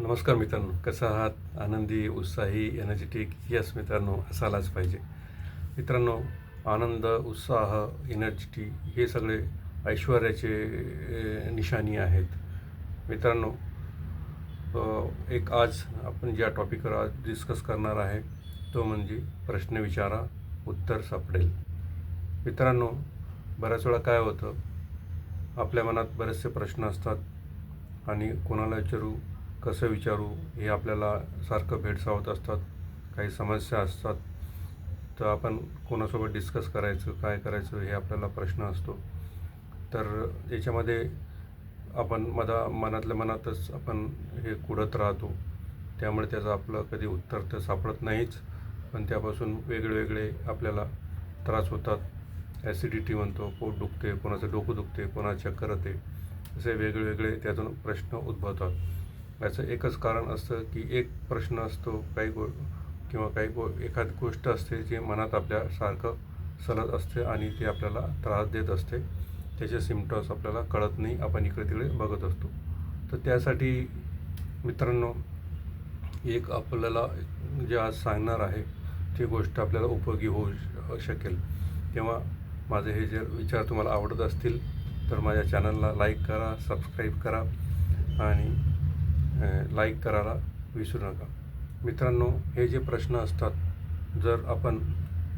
नमस्कार मित्रांनो कसं आहात? आनंदी उत्साही एनर्जेटिक यस मित्रांनो असायलाच पाहिजे. मित्रांनो आनंद उत्साह एनर्जिटी हे सगळे ऐश्वर्याचे निशाणी आहेत. मित्रांनो एक आज आपण ज्या टॉपिकवर आज डिस्कस करणार आहे तो म्हणजे प्रश्न विचारा उत्तर सापडेल. मित्रांनो बऱ्याच वेळा काय होतं आपल्या मनात बरेचसे प्रश्न असतात आणि कोणाला विचारू कसं विचारू? हे आपल्याला सारखं भेडसावत असतात काही समस्या असतात. तर आपण कोणासोबत डिस्कस करायचं काय करायचं हे आपल्याला प्रश्न असतो. तर याच्यामध्ये आपण मधा मनातल्या मनातच आपण हे कुडत राहतो. त्यामुळे त्याचं आपलं कधी उत्तर तर सापडत नाहीच पण त्यापासून वेगळे आपल्याला त्रास होतात. ॲसिडिटी म्हणतो पोट दुखते कोणाचं डोकं दुखते कोणाच्या चक्कर येते असे वेगळेवेगळे त्यातून प्रश्न उद्भवतात. याचं एकच कारण असतं की एक प्रश्न असतो काही गो किंवा काही गो एखादी गोष्ट असते जी मनात आपल्या सारखं सलत असते आणि ती आपल्याला त्रास देत असते. त्याचे सिमटम्स आपल्याला कळत नाही आपण इकडे तिकडे बघत असतो. तर त्यासाठी मित्रांनो एक आपल्याला जे आज सांगणार आहे ती गोष्ट आपल्याला उपयोगी होऊ श- शकेल. तेव्हा माझे हे जे विचार तुम्हाला आवडत असतील तर माझ्या चॅनलला लाईक करा सबस्क्राईब करा आणि लाईक करायला विसरू नका. मित्रांनो हे जे प्रश्न असतात जर आपण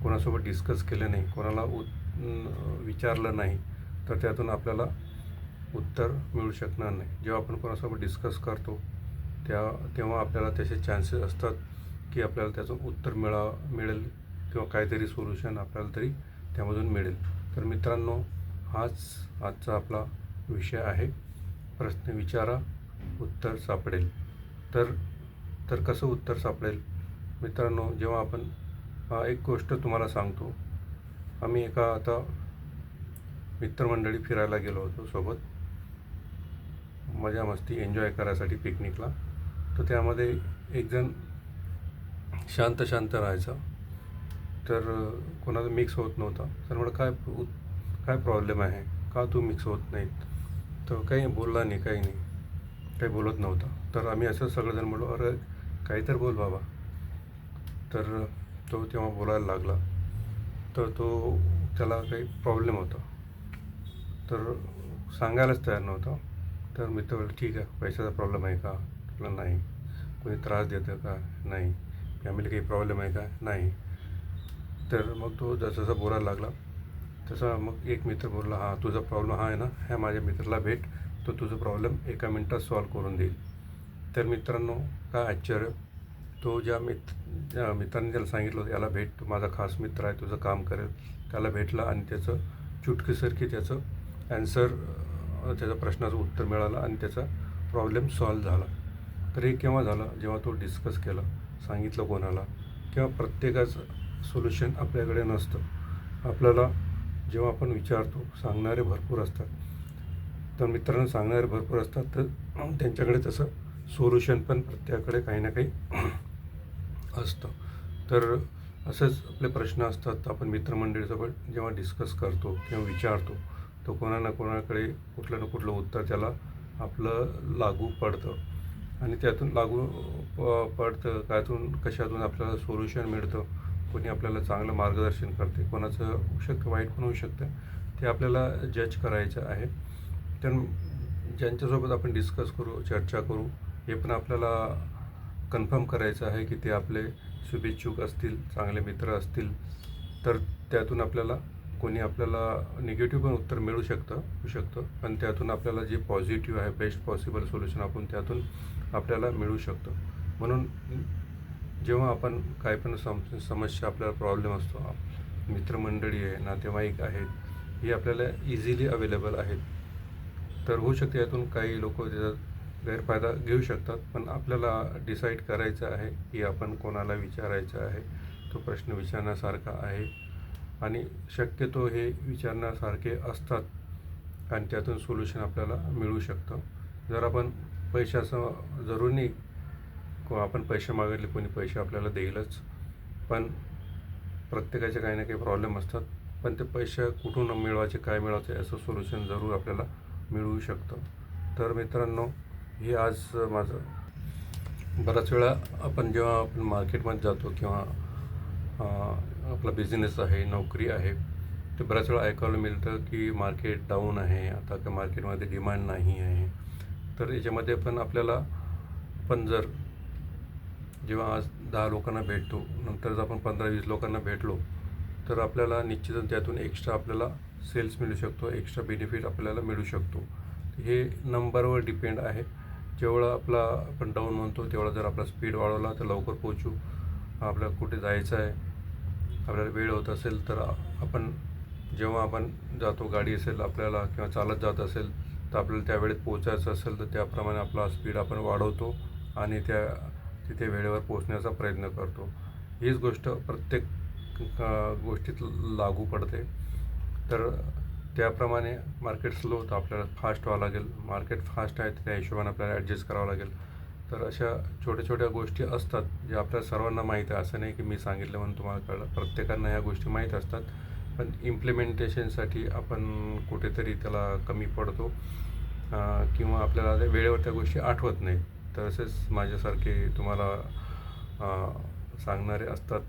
कोणासोबत डिस्कस केले नाही कोणाला उत विचारलं नाही तर त्यातून आपल्याला उत्तर मिळू शकणार नाही. जेव्हा आपण कोणासोबत डिस्कस करतो त्या तेव्हा आपल्याला त्याचे चान्सेस असतात की आपल्याला त्याचं उत्तर मिळा मिळेल किंवा काहीतरी सोल्युशन आपल्याला तरी त्यामधून मिळेल. तर मित्रांनो हाच आजचा आपला विषय आहे. प्रश्न विचारा. उत्तर सापडेल. तर तर कसं उत्तर सापडेल? मित्रांनो जेव्हा आपण एक गोष्ट तुम्हाला सांगतो. आम्ही एका आता मित्रमंडळी फिरायला गेलो होतो सोबत. मजा मस्ती एन्जॉय करायसाठी पिकनिकला. तर त्यामध्ये एकजण शांत शांत राहायचा. तर अ, कोणाचा मिक्स होत नव्हता. तर म्हणलं काय उ- काय प्रॉब्लेम आहे? का तू मिक्स होत नाहीत? तर काही बोलला नाही काही नाही. काही बोलत नव्हता. तर आम्ही असं सगळेजण म्हणलो अरे काही तर बोल बाबा. तर तो तेव्हा बोलायला लागला. तर तो त्याला काही प्रॉब्लेम होता. तर सांगायलाच तयार नव्हता. तर मित्र बोलले ठीक आहे पैशाचा प्रॉब्लेम आहे का? तुला नाही. कोणी त्रास देतं का? नाही. फॅमिली काही प्रॉब्लेम आहे का? नाही. तर मग तो जसं जसं बोलायला लागला तसा मग एक मित्र बोलला हां तुझा प्रॉब्लेम हा आहे ना ह्या माझ्या मित्राला भेट तो तुझं प्रॉब्लेम एका मिनटात सॉल्व करून देईल. तर मित्रांनो काय आश्चर्य. तो ज्या मित ज्या मित्रांनी त्याला सांगितलं होतं याला भेट माझा खास मित्र आहे तुझं काम करेल. त्याला भेटला आणि त्याचं चुटकीसरकी त्याचं ॲन्सर त्याच्या प्रश्नाचं उत्तर मिळालं आणि त्याचा प्रॉब्लेम सॉल्व झाला. तर हे केव्हा झालं? जेव्हा तो डिस्कस केला सांगितलं कोणाला किंवा प्रत्येकाचं सोल्युशन आपल्याकडे नसतं. आपल्याला जेव्हा आपण विचारतो सांगणारे भरपूर असतात. तर मित्रांनो सांगणारे भरपूर असतात. तर त्यांच्याकडे तसं सोल्युशन पण प्रत्येकाकडे काही ना काही असतं. तर असेच आपले प्रश्न असतात. तर आपण मित्रमंडळीसोबत जेव्हा डिस्कस करतो किंवा विचारतो तर कोणा ना कोणाकडे कुठलं ना कुठलं उत्तर त्याला आपलं लागू पडतं. आणि त्यातून लागू प पडतं. त्यातून कशातून आपल्याला सोल्युशन मिळतं? कोणी आपल्याला चांगलं मार्गदर्शन करते? कोणाचं होऊ शकतं वाईट पण होऊ शकतं? ते आपल्याला जज करायचं आहे. तर ज्यांच्यासोबत आपण डिस्कस करू चर्चा करू हे पण आपल्याला कन्फर्म करायचं आहे की ते आपले शुभेच्छुक असतील चांगले मित्र असतील तर त्यातून आपल्याला कोणी आपल्याला निगेटिव्ह पण उत्तर मिळू शकतं होऊ शकतं. पण त्यातून आपल्याला जे पॉझिटिव्ह आहे बेस्ट पॉसिबल सोल्युशन आपण त्यातून आपल्याला मिळू शकतो. म्हणून जेव्हा आपण काय पण सम समस्या आपल्याला प्रॉब्लेम असतो मित्रमंडळी आहे नातेवाईक आहेत हे आपल्याला इझिली अवेलेबल आहेत. तर होऊ शकते यातून काही लोक त्याचा गैरफायदा घेऊ शकतात पण आपल्याला डिसाईड करायचं आहे की आपण कोणाला विचारायचं आहे तो प्रश्न विचारण्यासारखा आहे. आणि शक्यतो हे विचारण्यासारखे असतात आणि त्यातून सोल्युशन आपल्याला मिळू शकतं. जर आपण पैशाचं जरूर नाही को आपण पैसे मागितले कोणी पैसे आपल्याला देईलच. पण प्रत्येकाचे काही ना काही प्रॉब्लेम असतात. पण ते पैसे कुठून मिळवायचे काय मिळवायचे याचं सोल्युशन जरूर आपल्याला मिळू शकतं. तर मित्रांनो हे आज माझं. बऱ्याच वेळा आपण जेव्हा आपण मार्केटमध्ये जातो किंवा आपला बिझनेस आहे नोकरी आहे ते बऱ्याच वेळा ऐकायला मिळतं की मार्केट डाऊन आहे आता का मार्केटमध्ये डिमांड नाही आहे. तर याच्यामध्ये पण आपल्याला पण जर जेव्हा आज दहा लोकांना भेटतो नंतर जर आपण पंधरा वीस लोकांना भेटलो तर आपल्याला निश्चितच त्यातून एक्स्ट्रा आपल्याला सेल्स मिळू शकतो एक्स्ट्रा बेनिफिट आपल्याला मिळू शकतो. हे नंबरवर डिपेंड आहे. जेवढा आपला आपण डाऊन म्हणतो तेवढा जर आपला स्पीड वाढवला तर लवकर पोचू आपल्याला कुठे जायचं आहे आपल्याला वेळ होत असेल तर आपण जेव्हा आपण जातो गाडी असेल आपल्याला किंवा चालत जात असेल तर आपल्याला त्यावेळेत पोचायचं असेल तर त्याप्रमाणे आपला स्पीड आपण वाढवतो आणि त्या तिथे वेळेवर पोचण्याचा प्रयत्न करतो. हीच गोष्ट प्रत्येक गोष्टीत लागू पडते. तर त्याप्रमाणे मार्केट स्लो तर आपल्याला फास्ट व्हावं लागेल. मार्केट फास्ट आहे तर त्या हिशोबाने आपल्याला ॲडजस्ट करावं लागेल. तर अशा छोट्या छोट्या गोष्टी असतात जे आपल्या सर्वांना माहीत आहे. असं नाही की मी सांगितलं म्हणून तुम्हाला कळलं. प्रत्येकांना ह्या गोष्टी माहीत असतात. पण इम्प्लिमेंटेशनसाठी आपण कुठेतरी त्याला कमी पडतो. किंवा आपल्याला वेळेवर त्या गोष्टी आठवत नाही तसेच माझ्यासारखे तुम्हाला सांगणारे असतात.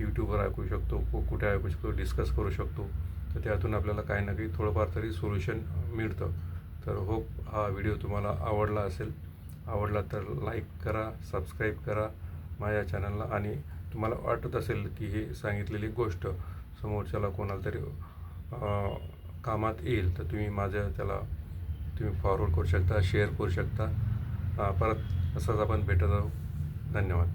यूट्यूबवर ऐकू शकतो कुठे ऐकू शकतो डिस्कस करू शकतो. तर त्यातून आपल्याला काही ना काही थोडंफार तरी सोल्युशन मिळतं. तर होप हा व्हिडिओ तुम्हाला आवडला असेल. आवडला तर लाईक करा सबस्क्राईब करा माझ्या चॅनलला आणि तुम्हाला वाटत असेल की हे सांगितलेली गोष्ट समोरच्याला कोणाला तरी कामात येईल तर तुम्ही माझ्या त्याला तुम्ही फॉरवर्ड करू शकता शेअर करू शकता. परत असंच आपण भेटत आहोत. धन्यवाद.